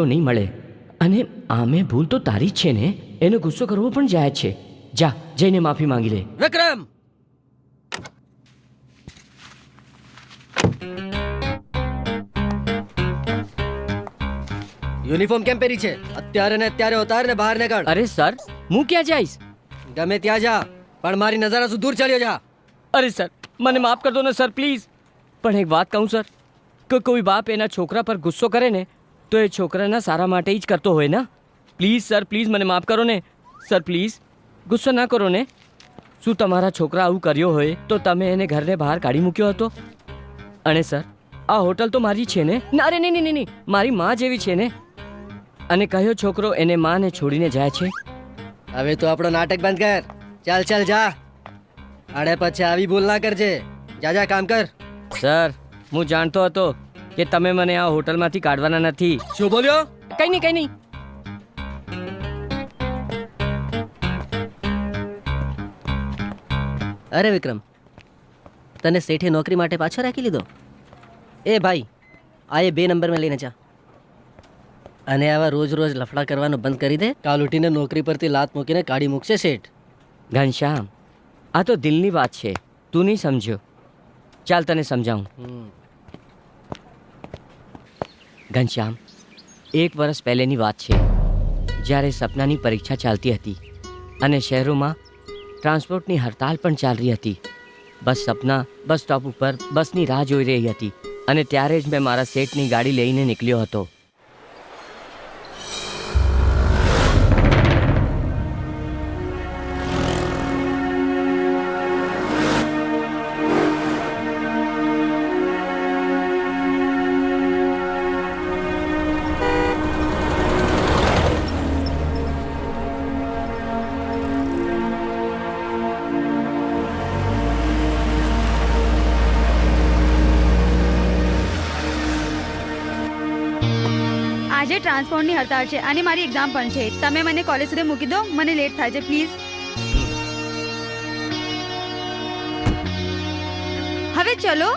તો નહીં મળે. અને આમે ભૂલ તો તારી જ છે ને? એનો ગુસ્સો કરવો પણ જાય છે. જા જઈને માફી માંગી લે. વિક્રમ! યુનિફોર્મ કેમ પહેરી છે? અત્યારે ને અત્યારે ઉતાર ને બહાર નીકળ. અરે સર હું ક્યાં જઈશ? ગમે ત્યાં જા પણ મારી નજર દૂર ચાલ્યો જા. અરે સર મને માફ કર દો ને સર પ્લીઝ. પણ એક વાત કહું સર. કે કોઈ બાપ એના છોકરા પર ગુસ્સો કરે ને તો એ છોકરાના સારા માટે જ કરતો હોય ને? પ્લીઝ સર પ્લીઝ મને માફ કરો ને. સર પ્લીઝ ગુસ્સો ના કરો ને. શું તમારા છોકરા આવું કર્યો હોય તો તમે એને ઘરને બહાર કાઢી મૂક્યો હતો? અને સર આ હોટલ તો મારી છે ને? ના અરે નહીં નહીં નહીં, મારી માં જેવી છે ને? અને કયો છોકરો એને માને છોડીને જાય છે? હવે તો આપણો નાટક બંધ કર. ચાલ ચાલ જા. આડે પછી આવી ભૂલ ના કરજે. જા જા કામ કર. સર હું જાણતો હતો કે તમે મને આ હોટલમાંથી કાઢવાના નથી. શું બોલ્યો? કઈ નહીં કઈ નહીં. અરે વિક્રમ તને શેઠે નોકરી માટે પાછો રાખી લીધો? એ ભાઈ આ એ બે નંબરમાં લઈને જા. અને આવા રોજ રોજ લફડા કરવાનું બંધ કરી દે. કાલ ઉઠીને નોકરી પરથી લાત મૂકીને કાઢી મૂકશે શેઠ. ઘનશ્યામ આ તો દિલની વાત છે. તું નહીં સમજ્યો. ચાલ તને સમજાવું. ઘનશ્યામ, એક વર્ષ પહેલેની વાત છે. જ્યારે સપનાની પરીક્ષા ચાલતી હતી અને શહેરોમાં ટ્રાન્સપોર્ટની હડતાલ પણ ચાલી હતી. બસ સપના, બસ સ્ટોપ ઉપર બસની રાહ જોઈ રહી હતી અને ત્યારે જ મેં મારા સેટની ગાડી લઈને નીકળ્યો હતો. આજે ટ્રાન્સપોર્ટની હડતાળ છે. અને મારી એક્ઝામ પણ છે. તમે મને કોલેજ સુધી મૂકી દો. મને લેટ થાય છે પ્લીઝ હવે ચલો